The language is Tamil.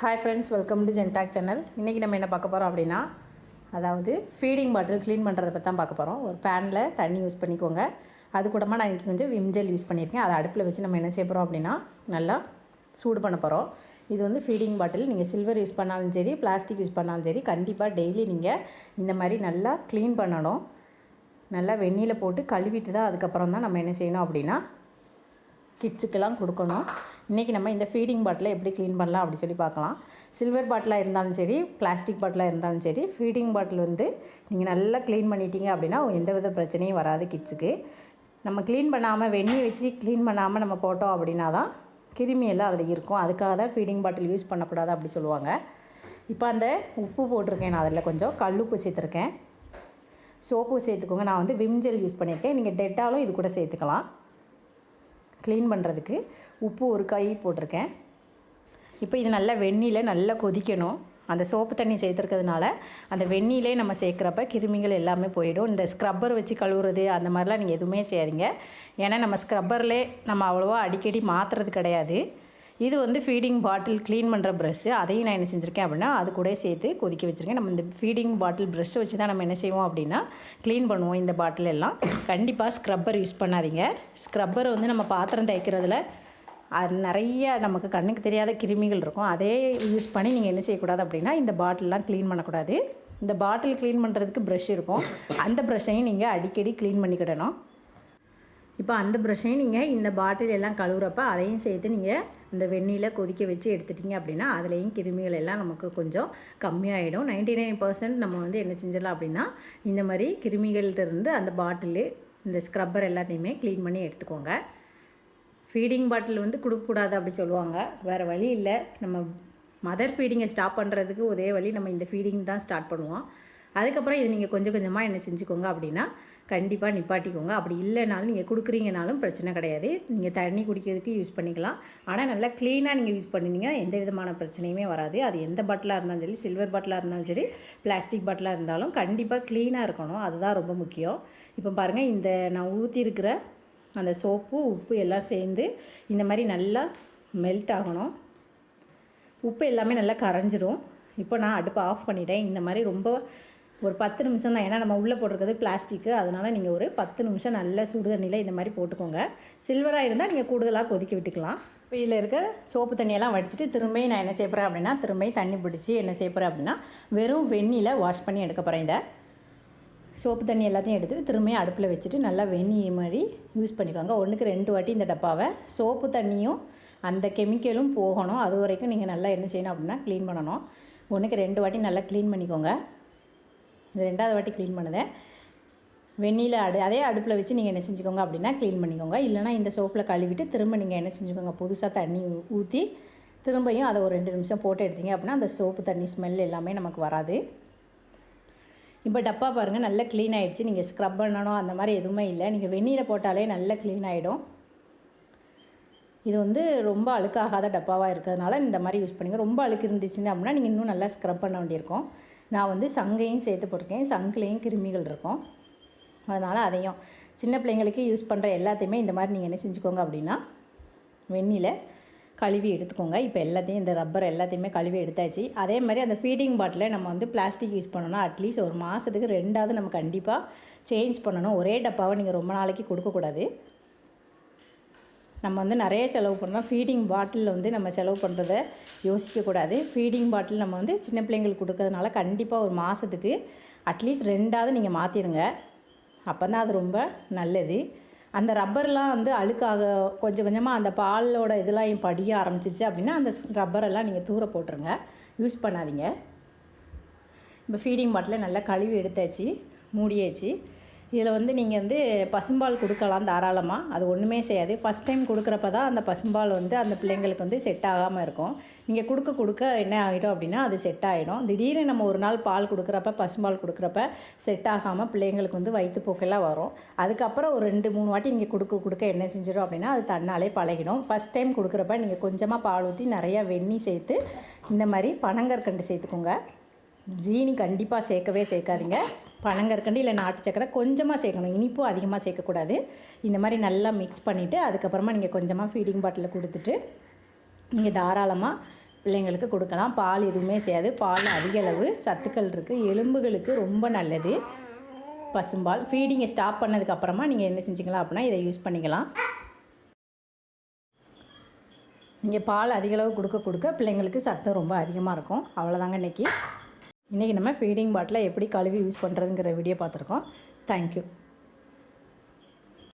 ஹாய் ஃப்ரெண்ட்ஸ் வெல்கம் டு ஜென்டாக் சேனல் இன்றைக்கி நம்ம என்ன பார்க்க போகிறோம் அப்படின்னா அதாவது ஃபீடிங் பாட்டில் க்ளீன் பண்ணுறதை பற்றி தான் பார்க்க போகிறோம் ஒரு பேனில் தண்ணி யூஸ் பண்ணிக்கோங்க. அது கூடமா நான் இன்றைக்கி கொஞ்சம் விம்ஜெல் யூஸ் பண்ணியிருக்கேன். அதை அடுப்பில் வச்சு நம்ம என்ன செய்ய போகிறோம் அப்படின்னா நல்லா சூடு பண்ண போகிறோம் இது வந்து ஃபீடிங் பாட்டில் நீங்கள் சில்வர் யூஸ் பண்ணாலும் சரி பிளாஸ்டிக் யூஸ் பண்ணாலும் சரி கண்டிப்பாக டெய்லி நீங்கள் இந்த மாதிரி நல்லா க்ளீன் பண்ணணும். நல்லா வெந்நியில் போட்டு கழுவிட்டு தான் அதுக்கப்புறம் தான் நம்ம என்ன செய்யணும் அப்படின்னா கிட்ஸுக்கெல்லாம் கொடுக்கணும். இன்றைக்கி நம்ம இந்த ஃபீடிங் பாட்டிலை எப்படி க்ளீன் பண்ணலாம் அப்படி சொல்லி பார்க்கலாம். சில்வர் பாட்டிலாக இருந்தாலும் சரி பிளாஸ்டிக் பாட்டிலாக இருந்தாலும் சரி ஃபீடிங் பாட்டில் வந்து நீங்கள் நல்லா க்ளீன் பண்ணிட்டீங்க அப்படின்னா எந்த வித பிரச்சனையும் வராது கிட்ஸுக்கு நம்ம க்ளீன் பண்ணாமல் வெந்நீர் வச்சு க்ளீன் பண்ணாமல் நம்ம போட்டோம் அப்படின்னா தான் கிருமி எல்லாம் அதில் இருக்கும். அதுக்காக தான் ஃபீடிங் பாட்டில் யூஸ் பண்ணக்கூடாது அப்படி சொல்லுவாங்க. இப்போ அந்த உப்பு போட்டிருக்கேன் நான் அதில் கொஞ்சம். கல்லுப்பு சேர்த்துருக்கேன். சோப்பு சேர்த்துக்கோங்க. நான் வந்து விம்ஜெல் யூஸ் பண்ணியிருக்கேன். நீங்கள் டெட்டாலும் இது கூட சேர்த்துக்கலாம். க்ளீன் பண்ணுறதுக்கு உப்பு ஒரு காய் போட்டிருக்கேன். இப்போ இது நல்லா வெந்நியில் நல்லா கொதிக்கணும். அந்த சோப்பு தண்ணி சேர்த்துருக்கிறதுனால அந்த வெந்நிலே நம்ம சேர்க்குறப்ப கிருமிகள் எல்லாமே போயிடும். இந்த ஸ்க்ரப்பர் வச்சு கழுவுறது அந்த மாதிரிலாம் நீங்கள் எதுவுமே செய்யாதீங்க. ஏன்னா நம்ம ஸ்க்ரப்பர்லே நம்ம அவ்வளோவா அடிக்கடி மாற்றுறது கிடையாது. இது வந்து ஃபீடிங் பாட்டில் க்ளீன் பண்ணுற ப்ரஷ்ஷு அதையும் நான் என்ன செஞ்சுருக்கேன் அப்படின்னா அது கூட சேர்த்து கொதிக்க வச்சுருக்கேன். நம்ம இந்த ஃபீடிங் பாட்டில் ப்ரஷ்ஷை வச்சு தான் நம்ம என்ன செய்வோம் அப்படின்னா க்ளீன் பண்ணுவோம் இந்த பாட்டில் எல்லாம். கண்டிப்பாக ஸ்க்ரப்பர் யூஸ் பண்ணாதீங்க. ஸ்க்ரப்பர் வந்து நம்ம பாத்திரம் தேய்க்கிறதுல அது நிறைய நமக்கு கண்ணுக்கு தெரியாத கிருமிகள் இருக்கும். அதே யூஸ் பண்ணி நீங்கள் என்ன செய்யக்கூடாது அப்படின்னா இந்த பாட்டிலெலாம் க்ளீன் பண்ணக்கூடாது. இந்த பாட்டில் க்ளீன் பண்ணுறதுக்கு ப்ரஷ் இருக்கும். அந்த ப்ரஷ்ஷையும் நீங்கள் அடிக்கடி க்ளீன் பண்ணிக்கிடணும். இப்போ அந்த ப்ரஷ்ஷையும் நீங்கள் இந்த பாட்டில் எல்லாம் கழுவுறப்ப அதையும் சேர்த்து நீங்கள் இந்த வெந்நீரில் கொதிக்க வச்சு எடுத்துட்டிங்க அப்படின்னா அதுலேயும் கிருமிகள் எல்லாம் நமக்கு கொஞ்சம் கம்மியாயிடும். நைன்டி நைன் பர்சன்ட் நம்ம வந்து என்ன செஞ்சிடலாம் அப்படின்னா இந்த மாதிரி கிருமிகள்கிட்ட இருந்து அந்த பாட்டிலு இந்த ஸ்க்ரப்பர் எல்லாத்தையுமே க்ளீன் பண்ணி எடுத்துக்கோங்க. ஃபீடிங் பாட்டில் வந்து கொடுக்கக்கூடாது அப்படி சொல்லுவாங்க. வேறு வழி இல்லை. நம்ம மதர் ஃபீடிங்கை ஸ்டாப் பண்ணுறதுக்கு ஒரே வழி நம்ம இந்த ஃபீடிங் தான் ஸ்டார்ட் பண்ணுவோம். அதுக்கப்புறம் இது நீங்கள் கொஞ்சம் கொஞ்சமாக என்ன செஞ்சுக்கோங்க அப்படின்னா கண்டிப்பாக நிப்பாட்டிக்கோங்க. அப்படி இல்லைனாலும் நீங்கள் கொடுக்குறீங்கனாலும் பிரச்சனை கிடையாது. நீங்கள் தண்ணி குடிக்கிறதுக்கு யூஸ் பண்ணிக்கலாம். ஆனால் நல்லா க்ளீனாக நீங்கள் யூஸ் பண்ணினீங்கன்னா எந்த விதமான பிரச்சனையுமே வராது. அது எந்த பாட்டிலாக இருந்தாலும் சரி சில்வர் பாட்டிலாக இருந்தாலும் சரி பிளாஸ்டிக் பாட்டிலாக இருந்தாலும் கண்டிப்பாக க்ளீனாக இருக்கணும். அதுதான் ரொம்ப முக்கியம். இப்போ பாருங்கள் இந்த நான் ஊற்றிருக்கிற அந்த சோப்பு உப்பு எல்லாம் சேர்ந்து இந்த மாதிரி நல்லா மெல்ட் ஆகணும். உப்பு எல்லாமே நல்லா கரைஞ்சிரும். இப்போ நான் அடுப்பை ஆஃப் பண்ணிட்டேன். இந்த மாதிரி ரொம்ப ஒரு பத்து நிமிஷம் தான். ஏன்னா நம்ம உள்ளே போட்டிருக்கிறது பிளாஸ்டிக்கு அதனால் நீங்கள் ஒரு பத்து நிமிஷம் நல்ல சுடு தண்ணியில் இந்த மாதிரி போட்டுக்கோங்க. சில்வராக இருந்தால் நீங்கள் கூடுதலாக கொதிக்க விட்டுக்கலாம். இப்போ இதில் இருக்க சோப்பு தண்ணியெல்லாம் வடிச்சிட்டு திரும்பியும் நான் என்ன செய்ய அப்படின்னா திரும்பியும் தண்ணி பிடிச்சி என்ன செய்ய அப்படின்னா வெறும் வெந்நியில் வாஷ் பண்ணி எடுக்க போகிறேன் இதை சோப்பு தண்ணி எல்லாத்தையும் எடுத்துகிட்டு திரும்பியும் அடுப்பில் வச்சுட்டு நல்லா வெந்நீர் மாதிரி யூஸ் பண்ணிக்கோங்க. ஒன்றுக்கு ரெண்டு வாட்டி இந்த டப்பாவை. சோப்பு தண்ணியும் அந்த கெமிக்கலும் போகணும். அது வரைக்கும் நீங்கள் நல்லா என்ன செய்யணும் அப்படின்னா க்ளீன் பண்ணணும். ஒன்றுக்கு ரெண்டு வாட்டி நல்லா க்ளீன் பண்ணிக்கோங்க. இது ரெண்டாவது வாட்டி க்ளீன் பண்ணுதேன் வெந்நியில் அடு அதே அடுப்பில் வச்சு நீங்கள் என்ன செஞ்சுக்கோங்க அப்படின்னா க்ளீன் பண்ணிக்கோங்க. இல்லைனா இந்த சோப்பில் கழுவிட்டு திரும்ப நீங்கள் என்ன செஞ்சுக்கோங்க? புதுசாக தண்ணி ஊற்றி திரும்பியும் அதை ஒரு ரெண்டு நிமிஷம் போட்டு எடுத்தீங்க அப்படின்னா அந்த சோப்பு தண்ணி ஸ்மெல் எல்லாமே நமக்கு வராது. இப்போ டப்பா பாருங்கள் நல்லா க்ளீன் ஆகிடுச்சு நீங்கள் ஸ்க்ரப் பண்ணணும் அந்த மாதிரி எதுவுமே இல்லை. நீங்கள் வெந்நீரை போட்டாலே நல்லா க்ளீன் ஆகிடும் இது வந்து ரொம்ப அழுக்காகாத டப்பாவாக இருக்கிறதுனால இந்த மாதிரி யூஸ் பண்ணுங்கள் ரொம்ப அழுக்கு இருந்துச்சுன்னு அப்படின்னா நீங்கள் இன்னும் நல்லா ஸ்க்ரப் பண்ண வேண்டியிருக்கும். நான் வந்து சங்கையும் சேர்த்து போட்டிருக்கேன். சங்குலேயும் கிருமிகள் இருக்கும். அதனால் அதையும். சின்ன பிள்ளைங்களுக்கு யூஸ் பண்ணுற எல்லாத்தையுமே இந்த மாதிரி நீங்கள் என்ன செஞ்சுக்கோங்க அப்படின்னா வெந்நியில் கழுவி எடுத்துக்கோங்க. இப்போ எல்லாத்தையும் இந்த ரப்பர் எல்லாத்தையுமே கழுவி எடுத்தாச்சு. அதே மாதிரி அந்த ஃபீடிங் பாட்டில் நம்ம வந்து பிளாஸ்டிக் யூஸ் பண்ணணும். அட்லீஸ்ட் ஒரு மாதத்துக்கு ரெண்டாவது நம்ம கண்டிப்பாக சேஞ்ச் பண்ணணும். ஒரே டப்பாவை நீங்கள் ரொம்ப நாளைக்கு கொடுக்கக்கூடாது. நம்ம வந்து நிறைய செலவு பண்ணுறோம் ஃபீடிங் பாட்டிலில் வந்து நம்ம செலவு பண்ணுறத யோசிக்கக்கூடாது ஃபீடிங் பாட்டில் நம்ம வந்து சின்ன பிள்ளைங்களுக்கு கொடுக்கறதுனால கண்டிப்பாக ஒரு மாதத்துக்கு அட்லீஸ்ட் ரெண்டாவது நீங்கள் மாற்றிடுங்க அப்போ தான் அது ரொம்ப நல்லது. அந்த ரப்பர்லாம் வந்து அழுக்காக கொஞ்சம் கொஞ்சமாக அந்த பாலோட இதெல்லாம் படிய ஆரம்பிச்சிச்சு அப்படின்னா அந்த ரப்பரெல்லாம் நீங்கள் தூர போட்டுருங்க. யூஸ் பண்ணாதீங்க. இப்போ ஃபீடிங் பாட்டில் நல்லா கழுவி எடுத்தாச்சு மூடியாச்சு. இதில் வந்து நீங்கள் வந்து பசும்பால் கொடுக்கலாம் தாராளமாக. அது ஒன்றுமே செய்யாது. ஃபஸ்ட் டைம் கொடுக்குறப்ப தான் அந்த பசும்பால் வந்து அந்த பிள்ளைங்களுக்கு வந்து செட் ஆகாமல் இருக்கும். நீங்கள் கொடுக்க கொடுக்க என்ன ஆகிடும் அப்படின்னா அது செட் ஆகிடும். திடீர்னு நம்ம ஒரு நாள் பால் கொடுக்குறப்ப பசும்பால் கொடுக்குறப்ப செட் ஆகாமல் பிள்ளைங்களுக்கு வந்து வயிற்றுப்போக்கெல்லாம் வரும். அதுக்கப்புறம் ஒரு ரெண்டு மூணு வாட்டி நீங்கள் கொடுக்க கொடுக்க என்ன செஞ்சிடும் அப்படின்னா அது தன்னாலே பழகிடும். ஃபஸ்ட் டைம் கொடுக்குறப்ப நீங்கள் கொஞ்சமாக பால் ஊற்றி நிறையா வெந்நீர் சேர்த்து இந்த மாதிரி பனங்கற்கண்டு சேர்த்துக்கோங்க. ஜீனி கண்டிப்பாக சேர்க்கவே சேர்க்காதீங்க. பனங்கற்கண்டு இல்லை நாட்டு சக்கரை கொஞ்சமாக சேர்க்கணும். இனிப்பும் அதிகமாக சேர்க்கக்கூடாது. இந்த மாதிரி நல்லா மிக்ஸ் பண்ணிவிட்டு அதுக்கப்புறமா நீங்கள் கொஞ்சமாக ஃபீடிங் பாட்டிலில் கொடுத்துட்டு நீங்கள் தாராளமாக பிள்ளைங்களுக்கு கொடுக்கலாம். பால் எதுவுமே செய்யாது. பால் அதிக அளவு சத்துக்கள் இருக்குது எலும்புகளுக்கு ரொம்ப நல்லது. பசும்பால். ஃபீடிங்கை ஸ்டாப் பண்ணதுக்கப்புறமா நீங்கள் என்ன செஞ்சுக்கலாம் அப்படின்னா இதை யூஸ் பண்ணிக்கலாம். நீங்கள் பால் அதிகளவு கொடுக்க கொடுக்க பிள்ளைங்களுக்கு சத்தம் ரொம்ப அதிகமாக இருக்கும். அவ்வளோதாங்க இன்றைக்கி இன்றைக்கி நம்ம ஃபீடிங் பாட்டில் எப்படி கழுவி யூஸ் பண்ணுறதுங்கிற வீடியோ பார்த்துருக்கோம். Thank you